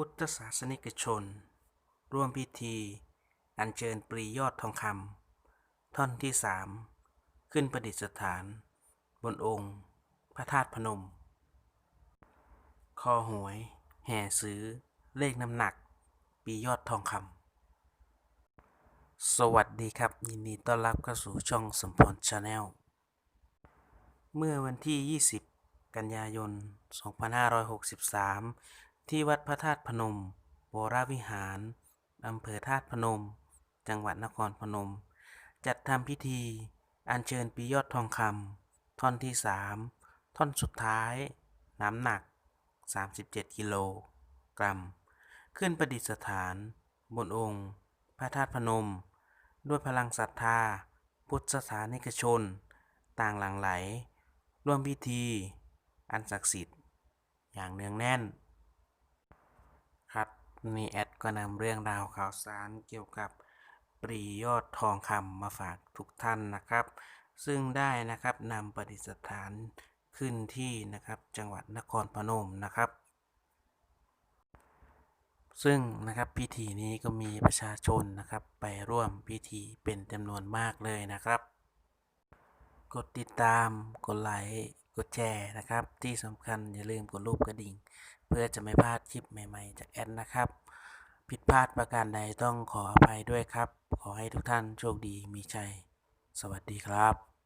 พุทธศาสนิกชน ร่วมพิธี อัญเชิญปรียอดทองคำท่อนที่สามขึ้นประดิษฐาน บนองค์ พระธาตุพนม คอหวย แห่ซื้อ เลขน้ำหนัก ปียอดทองคำสวัสดีครับ ยินดีต้อนรับเข้าสู่ช่องสมพรชาแนลเมื่อวันที่ 20 กันยายน 2563 ที่วัดพระธาตุพนมวรวิหาร อำเภอธาตุพนม จังหวัดนครพนม จัดทำพิธี อัญเชิญปียอดทองคำท่อนที่3ท่อนสุดท้าย น้ำหนัก 37 กิโลกรัม ขึ้นประดิษฐาน บนองค์ พระธาตุพนม ด้วยพลังศรัทธา พุทธศาสนิกชน ต่างหลั่งไหล ร่วมพิธี อันศักดิ์สิทธิ์ อย่างเนืองแน่น นี่แอดก็นำเรื่องราวข่าวสารเกี่ยวกับปรียอดทองคำมาฝากทุกท่านนะครับ ซึ่งได้นะครับนำประดิษฐานขึ้นที่นะครับจังหวัดนครพนมนะครับ ซึ่งนะครับพิธีนี้ก็มีประชาชนนะครับไปร่วมพิธีเป็นจำนวนมากเลยนะครับ กดติดตามกดไลค์ กดแชร์นะครับ ที่สำคัญอย่าลืมกดรูปกระดิ่ง เพื่อจะไม่พลาดคลิปใหม่ๆ จากแอดนะครับ ผิดพลาดประการใดต้องขออภัยด้วยครับ ขอให้ทุกท่านโชคดีมีชัย สวัสดีครับ